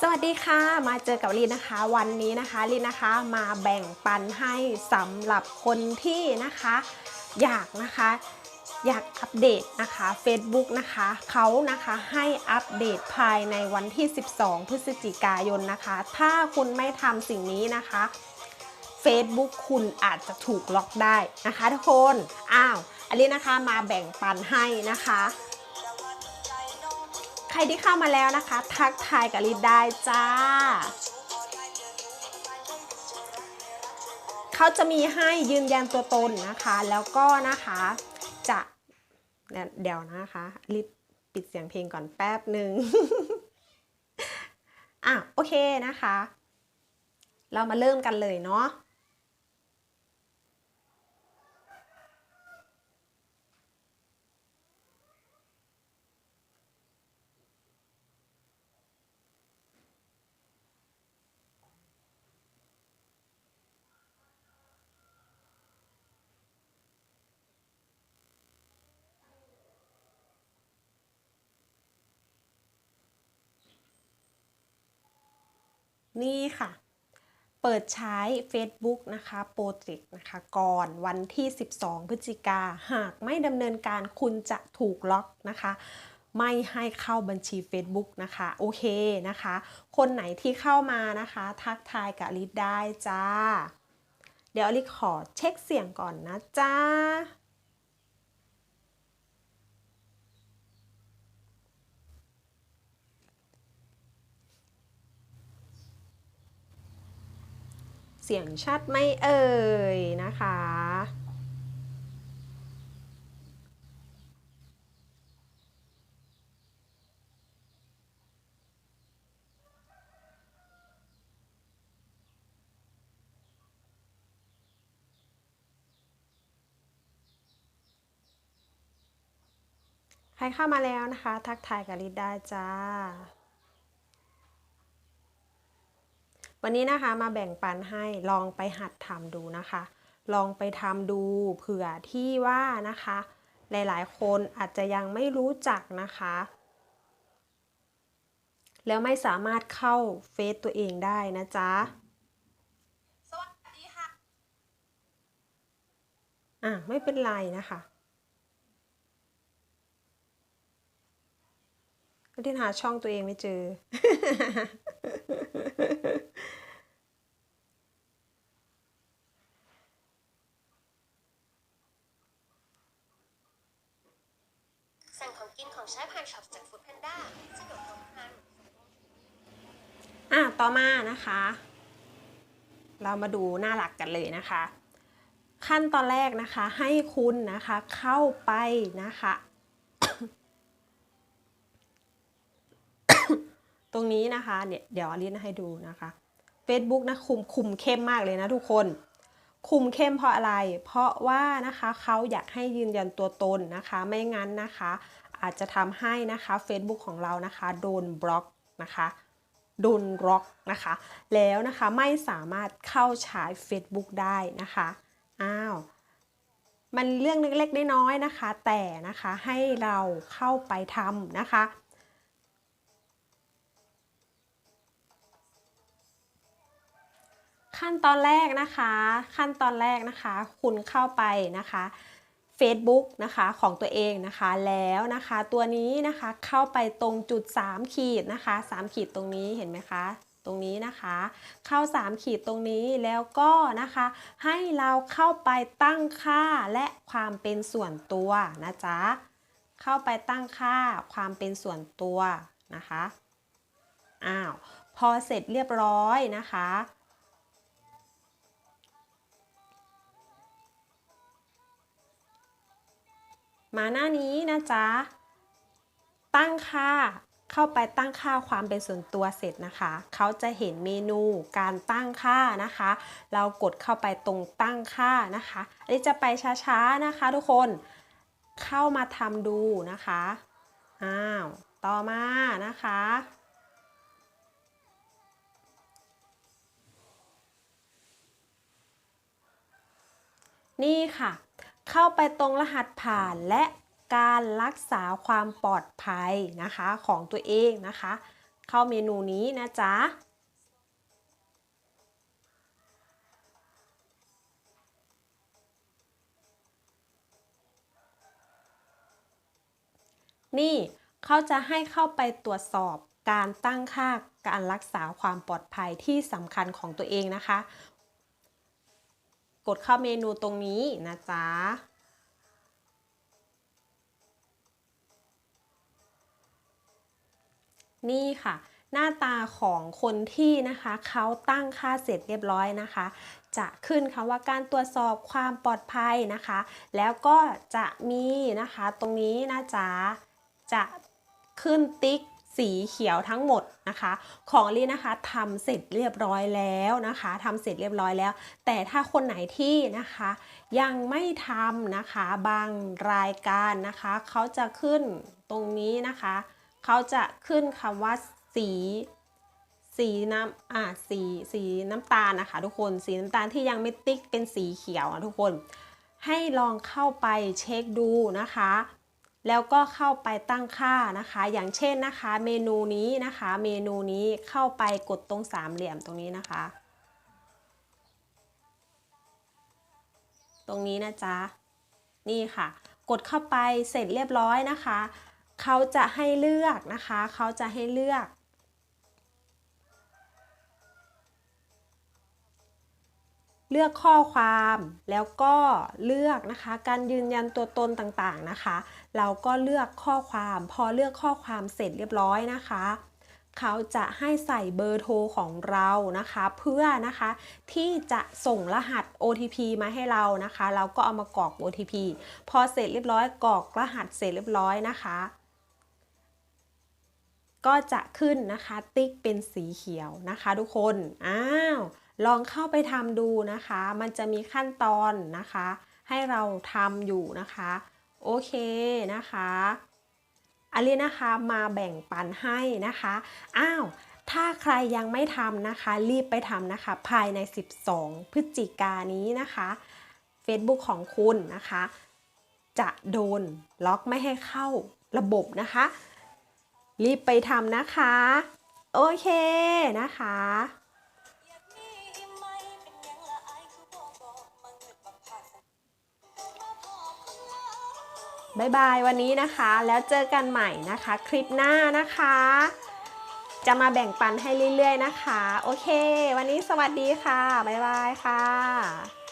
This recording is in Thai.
สวัสดีค่ะ มาเจอกับลินนะคะ วันนี้นะคะลินนะคะมาแบ่งปันให้สำหรับคนที่นะคะ อยากนะคะอยากอัปเดตนะคะ Facebook นะคะเขานะคะให้อัปเดตภายในวันที่ 12 พฤศจิกายนนะคะ ถ้าคุณไม่ทำสิ่งนี้นะคะ Facebook คุณอาจจะถูกล็อกได้นะคะทุกคน อ้าว อันนี้นะคะมาแบ่งปันให้นะคะ ใครที่เข้ามาแล้วนะคะ ทักทายกับลิดได้จ้า เขาจะมีให้ยืนยันตัวตนนะคะ แล้วก็นะคะจะเดี๋ยวนะคะลิดปิดเสียงเพลงก่อนแป๊บหนึ่งอะโอเคนะคะ เรามาเริ่มกันเลยเนาะ นี่ค่ะ เปิดใช้ Facebook นะคะโปรเจกต์นะคะ ก่อนวันที่ 12 พฤศจิกา หากไม่ดำเนินการคุณจะถูกล็อกนะคะไม่ให้เข้าบัญชี Facebook นะคะ โอเคนะคะ คนไหนที่เข้ามานะคะ ทักทายกับลิศได้จ้า เดี๋ยวลิศขอเช็คเสียงก่อนนะจ้า เสียงชัดไหม่เอ่ยนะคะ ใครเข้ามาแล้วนะคะ ทักทายกับลิดได้จ้า วันนี้นะคะมาแบ่งปันให้ลองไปหัดทำดูนะคะ ลองไปทำดูเผื่อที่ว่านะคะ หลายๆ คนอาจจะยังไม่รู้จักนะคะ แล้วไม่สามารถเข้าเฟซตัวเองได้นะจ๊ะสวัสดีค่ะอะ ไม่เป็นไรนะคะก็ที่หาช่องตัวเองไม่เจอ ของกินของใช้ผ่านช็อปจากฟู้ดแพนด้าสะดวกครบครันอะต่อมานะคะ เรามาดูหน้าหลักกันเลยนะคะ ขั้นตอนแรกนะคะให้คุณนะคะเข้าไปนะคะตรงนี้นะคะเนี่ยเดี๋ยวอลินให้ดูนะคะ Facebook นะคุมคุมเข้มมากเลยนะทุกคน คุมเข้มเพราะอะไร เพราะว่านะคะเขาอยากให้ยืนยันตัวตนนะคะ ไม่งั้นนะคะ อาจจะทำให้นะคะ Facebook ของเรานะคะโดนบล็อกนะคะโดนล็อกนะคะ แล้วนะคะไม่สามารถเข้าใช้ Facebook ได้นะคะอ้าวมันเรื่องเล็กๆน้อยๆนะคะ แต่นะคะให้เราเข้าไปทำนะคะขั้นตอนแรกนะคะ ขั้นตอนแรกนะคะ คุณเข้าไปนะคะ Facebook นะคะของตัวเองนะคะแล้วนะคะตัวนี้นะคะเข้าไปตรงจุด 3 ขีดนะคะ 3 ขีดตรงนี้เห็นไหมคะตรงนี้นะคะ เข้า 3 ขีดตรงนี้แล้วก็นะคะ ให้เราเข้าไปตั้งค่าและความเป็นส่วนตัวนะจ๊ะเข้าไปตั้งค่าความเป็นส่วนตัวนะคะอ้าวพอเสร็จเรียบร้อยนะคะ มาหน้านี้นะจ๊ะ ตั้งค่าเข้าไปตั้งค่าความเป็นส่วนตัวเสร็จนะคะ เขาจะเห็นเมนูการตั้งค่านะคะ เรากดเข้าไปตรงตั้งค่านะคะ อันนี้จะไปช้าๆนะคะ ทุกคน เข้ามาทำดูนะคะ อ้าว ต่อมานะคะ นี่ค่ะ เข้าไปตรงรหัสผ่านและการรักษาความปลอดภัยนะคะของตัวเองนะคะ เข้าเมนูนี้นะจ๊ะนี่เขาจะให้เข้าไปตรวจสอบการตั้งค่าการรักษาความปลอดภัยที่สำคัญของตัวเองนะคะ กดเข้าเมนูตรงนี้นะจ๊ะนี่ค่ะหน้าตาของคนที่นะคะเขาตั้งค่าเสร็จเรียบร้อยนะคะ จะขึ้นคำว่าการตรวจสอบความปลอดภัยนะคะ แล้วก็จะมีนะคะตรงนี้นะจ๊ะจะขึ้นติ๊ก สีเขียวทั้งหมดนะคะ ของลี่นะคะทำเสร็จเรียบร้อยแล้วนะคะทำเสร็จเรียบร้อยแล้ว แต่ถ้าคนไหนที่นะคะ ยังไม่ทำนะคะบางรายการนะคะเขาจะขึ้นตรงนี้นะคะเขาจะขึ้นคำว่าสีสีน้ำอ่าสีสีน้ำตาลนะคะ ทุกคนสีน้ำตาลที่ยังไม่ติ๊กเป็นสีเขียวอะทุกคน ให้ลองเข้าไปเช็คดูนะคะ แล้วก็เข้าไปตั้งค่านะคะ อย่างเช่นนะคะ เมนูนี้นะคะ เมนูนี้เข้าไปกดตรงสามเหลี่ยมตรงนี้นะคะ ตรงนี้นะจ๊ะ นี่ค่ะ กดเข้าไปเสร็จเรียบร้อยนะคะ เขาจะให้เลือกนะคะ เขาจะให้เลือก เลือกข้อความแล้วก็เลือกนะคะ การยืนยันตัวตนต่างๆนะคะ เราก็เลือกข้อความ พอเลือกข้อความเสร็จเรียบร้อยนะคะ เขาจะให้ใส่เบอร์โทรของเรานะคะ เพื่อนะคะที่จะส่งรหัส OTP มาให้เรานะคะ เราก็เอามากรอก OTP พอเสร็จเรียบร้อยกรอกรหัสเสร็จเรียบร้อยนะคะก็จะขึ้นนะคะติ๊กเป็นสีเขียวนะคะทุกคน อ้าว ลองเข้าไปทำดูนะคะ มันจะมีขั้นตอนนะคะ ให้เราทำอยู่นะคะ โอเคนะคะอันนี้นะคะมาแบ่งปันให้นะคะ อ้าว ถ้าใครยังไม่ทำนะคะ รีบไปทำนะคะ ภายใน 12 พฤศจิกานนี้นะคะ Facebook ของคุณนะคะ จะโดนล็อกไม่ให้เข้าระบบนะคะ รีบไปทำนะคะ โอเคนะคะ บายบายวันนี้นะคะ แล้วเจอกันใหม่นะคะ คลิปหน้านะคะ จะมาแบ่งปันให้เรื่อยๆนะคะ โอเค วันนี้สวัสดีค่ะ บ๊ายบายค่ะ